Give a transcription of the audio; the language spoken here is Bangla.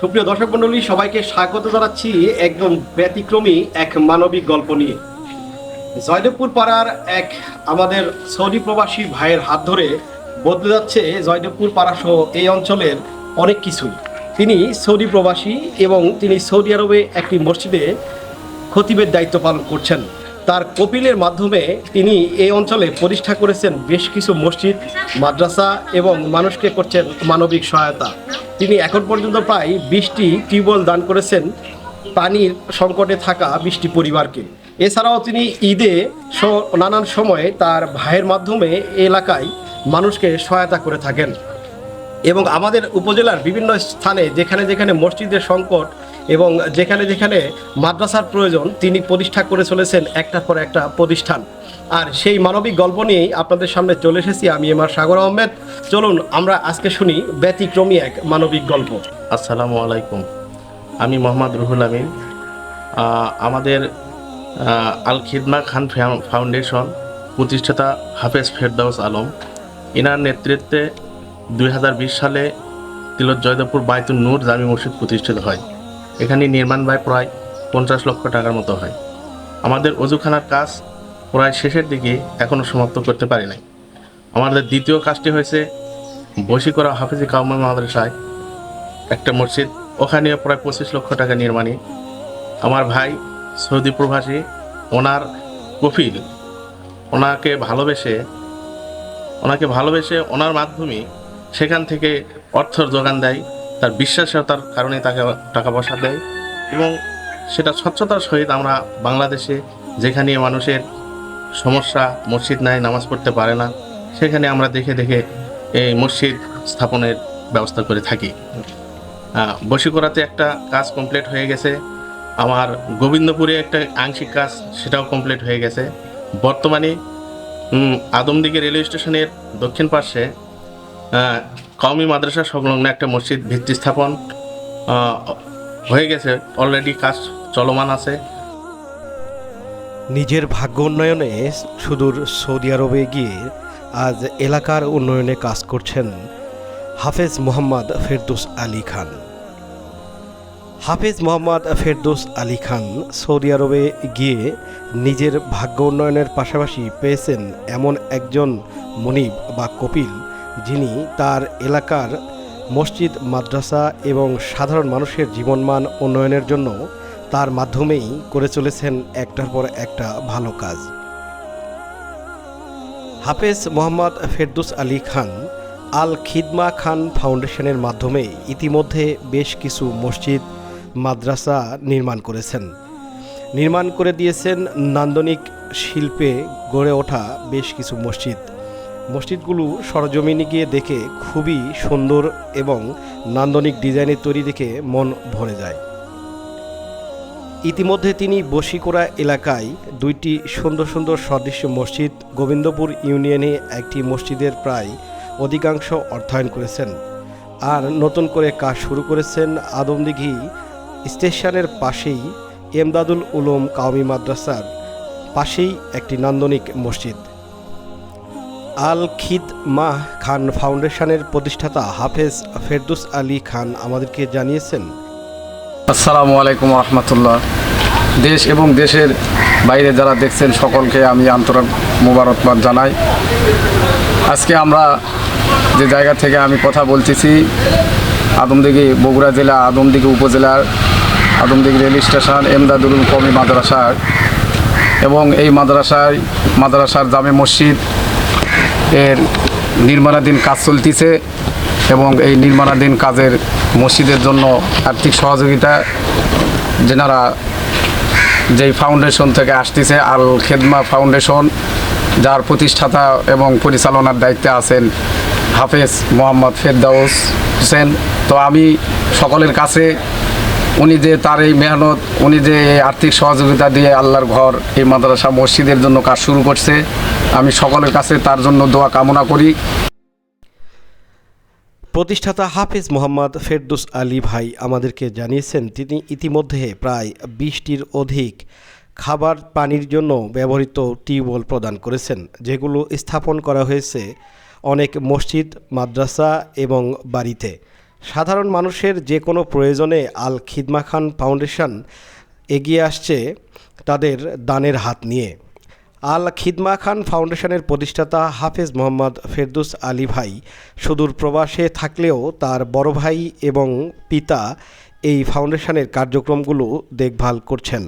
সুপ্রিয় দর্শক মন্ডলী সবাইকে স্বাগত জানাচ্ছি একদম ব্যতিক্রমী এক মানবিক গল্প নিয়ে। জয়দেবপুর পাড়ার এক আমাদের সৌদি প্রবাসী ভাইয়ের হাত ধরে বদলে যাচ্ছে জয়দেবপুর পাড়া সহ এই অঞ্চলের অনেক কিছুই। তিনি সৌদি প্রবাসী এবং তিনি সৌদি আরবে একটি মসজিদে খতিবের দায়িত্ব পালন করছেন। তার কপিলের মাধ্যমে তিনি এই অঞ্চলে প্রতিষ্ঠা করেছেন বেশ কিছু মসজিদ, মাদ্রাসা এবং মানুষকে করছেন মানবিক সহায়তা। তিনি এখন পর্যন্ত প্রায় বিশটি টিউবওয়েল দান করেছেন পানির সংকটে থাকা বৃষ্টি পরিবারকে। এছাড়াও তিনি ঈদে নানান সময়ে তার ভাইয়ের মাধ্যমে এলাকায় মানুষকে সহায়তা করে থাকেন। এবং আমাদের উপজেলার বিভিন্ন স্থানে যেখানে যেখানে মসজিদের সংকট এবং যেখানে যেখানে মাদ্রাসার প্রয়োজন, তিনি প্রতিষ্ঠা করে চলেছেন একটার পর একটা প্রতিষ্ঠান। আর সেই মানবিক গল্প নিয়েই আপনাদের সামনে চলে এসেছি আমি এমার সাগর আহমেদ। চলুন, আমরা আজকে শুনি ব্যতিক্রমী এক মানবিক গল্প। আসসালামু আলাইকুম। আমি মোহাম্মদ রুহুল আমিন। আমাদের আল খিদমা খান ফাউন্ডেশন, প্রতিষ্ঠাতা হাফেজ ফেরদাউস আলম। এনার নেতৃত্বে দু হাজার বিশ সালে তিলত জয়দেবপুর বায়তুল নূর জামি মসজিদ প্রতিষ্ঠিত হয়। এখানে নির্মাণ ব্যয় প্রায় পঞ্চাশ লক্ষ টাকার মতো হয়। আমাদের অজুখানার কাজ প্রায় শেষের দিকে এখনও সমাপ্ত করতে পারি নাই। আমাদের দ্বিতীয় কাজটি হয়েছে বসি করা হাফিজি কাউমা মাদ্রাসায় একটা মসজিদ। ওখানে প্রায় পঁচিশ লক্ষ টাকা নির্মাণে। আমার ভাই সৌদি প্রবাসী, ওনার কফিল। ওনাকে ভালোবেসে ওনাকে ভালোবেসে ওনার মাধ্যমে সেখান থেকে অর্থর যোগান দেয়। তার বিশ্বাসতার কারণে তাকে টাকা পয়সা দেয়। এবং সেটা স্বচ্ছতার সহিত আমরা বাংলাদেশে যেখানে মানুষের সমস্যা মসজিদ নাই নামাজ পড়তে পারে না সেখানে আমরা দেখে দেখে এই মসজিদ স্থাপনের ব্যবস্থা করে থাকি। বশীকরাতে একটা কাজ কমপ্লিট হয়ে গেছে। আমার গোবিন্দপুরে একটা আংশিক কাজ সেটাও কমপ্লিট হয়ে গেছে। বর্তমানে উম, আদমদিঘি রেলওয়ে স্টেশনের দক্ষিণ পাশে কওমি মাদ্রাসা সংলগ্ন একটা মসজিদ ভিত্তি স্থাপন হয়ে গেছে। অলরেডি কাজ চলমান আছে। নিজের ভাগ্য উন্নয়নে সুদূর সৌদি আরবে গিয়ে আজ এলাকার উন্নয়নে কাজ করছেন হাফেজ মোহাম্মদ ফেরদৌস আলী খান। হাফেজ মোহাম্মদ ফেরদৌস আলী খান সৌদি আরবে গিয়ে নিজের ভাগ্য উন্নয়নের পাশাপাশি পেয়েছেন এমন একজন মনিব বা কপিল। যিনি তার এলাকার মসজিদ, মাদ্রাসা এবং সাধারণ মানুষের জীবনমান উন্নয়নের জন্য তার মাধ্যমেই করে চলেছেন একটার পর একটা ভালো কাজ। হাফেজ মোহাম্মদ ফেরদুস আলী খান আল খিদমা খান ফাউন্ডেশনের মাধ্যমে ইতিমধ্যে বেশ কিছু মসজিদ, মাদ্রাসা নির্মাণ করেছেন। নির্মাণ করে দিয়েছেন নান্দনিক শিল্পে গড়ে ওঠা বেশ কিছু মসজিদ। মসজিদগুলো সরজমিনে গিয়ে দেখে খুবই সুন্দর এবং নান্দনিক ডিজাইনের তৈরি দেখে মন ভরে যায়। ইতিমধ্যে তিনি বসিকোড়া এলাকায় দুইটি সুন্দর সুন্দর সদৃশ্য মসজিদ গোবিন্দপুর ইউনিয়নে একটি মসজিদের প্রায় অধিকাংশ অর্থায়ন করেছেন আর নতুন করে কাজ শুরু করেছেন আদমদিঘি স্টেশনের পাশেই এমদাদুল উলুম কাওমি মাদ্রাসার পাশেই একটি নান্দনিক মসজিদ। আল খিদ মাহ খান ফাউন্ডেশনের প্রতিষ্ঠাতা হাফেজ ফেরদুস আলী খান আমাদেরকে জানিয়েছেন। আসসালামু আলাইকুম রহমতুল্লাহ। দেশ এবং দেশের বাইরে যারা দেখছেন সকলকে আমি আন্তরিক মুবারকবাদ জানাই। আজকে আমরা যে জায়গা থেকে আমি কথা বলতেছি, আদমদিঘি বগুড়া জেলা, আদমদিঘি উপজেলার, আদমদিঘি রেল স্টেশন, এমদাদুল কমি মাদ্রাসার এবং এই মাদ্রাসায়, মাদ্রাসার জামে মসজিদ এর নির্মাণাধীন কাজ চলতেছে এবং এই নির্মাণাধীন কাজের মসজিদের জন্য আর্থিক সহযোগিতা যেনারা যেই ফাউন্ডেশন থেকে আসতেছে, আল খেদমা ফাউন্ডেশন যার প্রতিষ্ঠাতা এবং পরিচালনার দায়িত্বে আছেন হাফেজ মোহাম্মদ ফেরদাউস হোসেন। তো আমি সকলের কাছে, উনি যে তার এই মেহনত, উনি যে আর্থিক সহযোগিতা দিয়ে আল্লাহর ঘর, এই মাদ্রাসা, মসজিদের জন্য কাজ শুরু করছে। আমি সকলের কাছে তার জন্য দোয়া কামনা করি। প্রতিষ্ঠাতা হাফিজ মোহাম্মদ ফেরদুস আলী ভাই আমাদেরকে জানিয়েছেন, তিনি ইতিমধ্যে প্রায় বিশটির অধিক খাবার পানির জন্য ব্যবহৃত টিউবওয়েল প্রদান করেছেন, যেগুলো স্থাপন করা হয়েছে অনেক মসজিদ, মাদ্রাসা এবং বাড়িতে। সাধারণ মানুষের যে কোনো প্রয়োজনে আল খিদমা খান ফাউন্ডেশন এগিয়ে আসছে তাদের দানের হাত নিয়ে। আল খিদমা খান ফাউন্ডেশনের প্রতিষ্ঠাতা হাফেজ মোহাম্মদ ফেরদুস আলী ভাই সুদূর প্রবাসে থাকলেও তার বড় ভাই এবং পিতা এই ফাউন্ডেশনের কার্যক্রমগুলো দেখভাল করছেন।